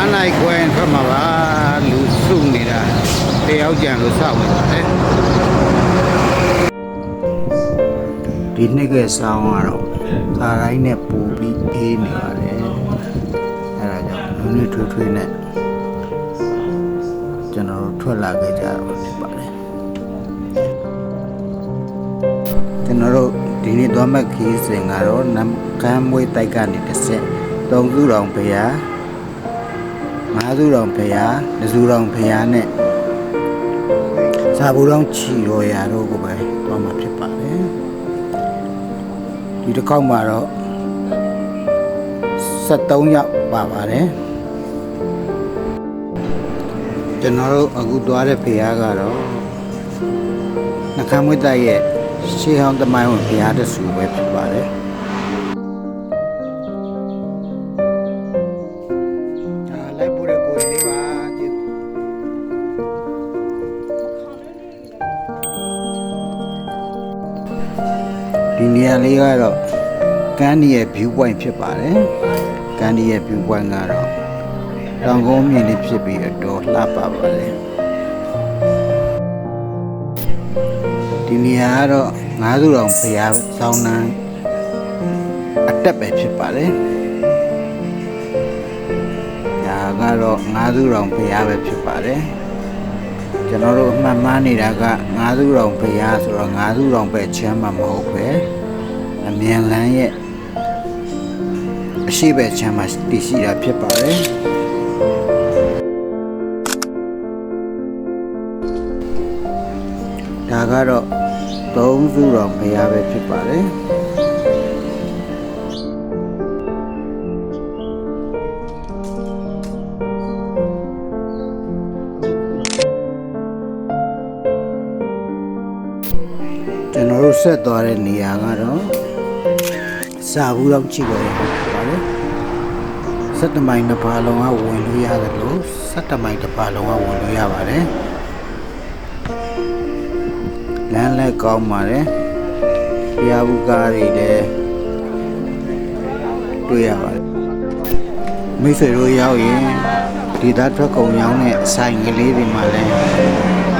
9နိုင်ခွဲထွက်မှာပါလူစုနေတာတယောက်ကြံလို့စောင့်နေပါတယ်ဒီနှစ်ကဆောင်းကတော့ခါတိုင်းနဲ့ပူပြီးအေးနေပါတယ်အဲဒါကြောင့်လူနေထွေးထွေးနဲ့ကျွန်တော်တို့ထွက်လာခဲ့ကြတာဖြစ်ပါတယ်ကျွန်တော်တို့ဒီနေ့သွားမဲ့ခီးစဉ်ကတော့နမ်ကမ်းမွေးတိုက်ကနေတစ်ဆက်သုံးစုတော်ဘုရား ငါးစုတော်ဘုရားတစုတော်ဘုရားနဲ့စာဘူးတော်ချီတော်ရာတို့ကိုပဲသွားမှာဖြစ်ပါတယ်ဒီတစ်ခေါက်မှာတော့73ရောက်ပါပါတယ်ကျွန်တော်တို့အခုသွားတဲ့ဘုရားကတော့နှခမ်းမွေးတိုက်ရဲ့ရှေးဟောင်းသမိုင်းဝင်ဘုရားတဆူပဲဖြစ်ပါတယ် နေရာလေးကတော့ကမ်းဒီရဲ့ view point ဖြစ်ပါတယ်ကမ်းဒီရဲ့ view point ကတော့တောင်ကုန်းမြင်လေးဖြစ်ပြီးအတော်လှပပါတယ်ဒီနေရာကတော့ငါးစုတော်ဘုရားဆောင်းနှန်းအတက်ပဲဖြစ်ပါတယ်ဒါကတော့ငါးစုတော်ဘုရားပဲဖြစ်ပါတယ်ကျွန်တော်တို့အမှတ်မှန်းနေတာကငါးစုတော်ဘုရားဆိုတော့ငါးစုတော်ပဲချမ်းမှာမဟုတ်ပဲ အမြန်လန်းရဲ့အရှိပဲချမ်းမှာတည်ရှိတာဖြစ်ပါတယ်ဒါကတော့သုံးစုတော်ဘုရားပဲဖြစ်ပါတယ်ကျွန်တော်တို့ဆက်သွားတဲ့နေရာကတော့ စာဘူးတော့ကြည့်လို့ရပါတယ်စက်တမိုင်တစ်ပါလုံးကဝင်လို့ရတယ်လို့စက်တမိုင်တစ်ပါလုံးကဝင်လို့ရပါတယ်လမ်းလည်းကောင်းပါတယ်ဘုရားဘူးကားတွေလည်းတွေ့ရပါတယ်မိတ်ဆွေတို့ရောက်ရင်ဒီသားထွက်ကုန်ရောင်းတဲ့အဆိုင်ကလေးတွေမှာလည်း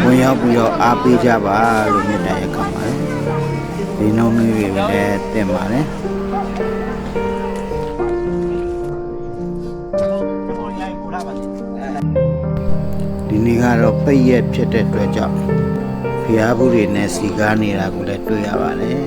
ဝင်ရောက်ပြီးတော့အားပေးကြပါလို့မြတ်တရားခံပါတယ်ဒီနှုန်းလေးတွေလည်းတင်ပါတယ် ဒီနေ့ကတော့ပိတ်ရက်ဖြစ်တဲ့အတွက်ကြောင့်ဖျားဘူးတွေနဲ့စီကားနေတာကိုလည်းတွေ့ရပါတယ်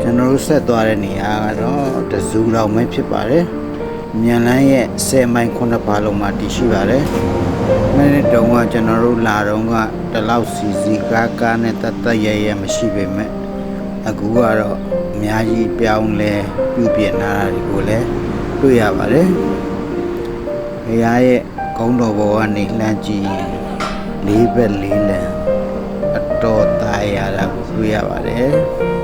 ကျွန်တော်တို့ဆက်သွားတဲ့နေရာကတော့တဇူတော်ပဲဖြစ်ပါတယ် မြန်လန်းရဲ့10မိုင်9ပါလုံးမှာတည်ရှိပါတယ်။မနေ့တုန်းကကျွန်တော်တို့လာတော့ကတလောက်စီစီကားကားနဲ့တတ်တတ်ရရမရှိပေမဲ့အခုကတော့အများကြီးပြောင်းလဲပြုပြင်လာတာဒီကိုလည်းတွေ့ရပါတယ်။ဘုရားရဲ့ဂုံးတော်ဘောကနေလှမ်းကြည့်ရင်လေးဘက်လေးလံအတော်သားရတာကိုတွေ့ရပါတယ်။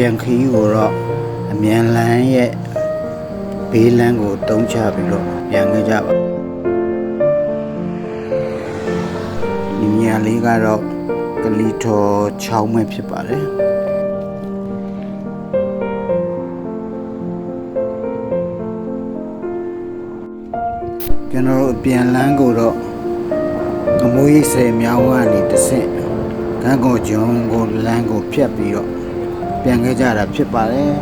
ပြန်ခီးကိုတော့အမြန်လန်းရဲ့ဘေးလန်းကိုတုံးချပြီးတော့ပြန်ခဲ့ကြပါဒီနေရာလေးကတော့ကလီထော်ချောင်းပဲဖြစ်ပါတယ်ကျွန်တော်တို့ပြန်လန်းကိုတော့ငမိုးရိတ်ဆယ်မြောင်းကနေတစ်ဆင့်ကန်းကိုကျွန်းကိုလမ်းကိုဖြတ်ပြီးတော့ ပြန်ခဲ့ကြတာဖြစ်ပါတယ်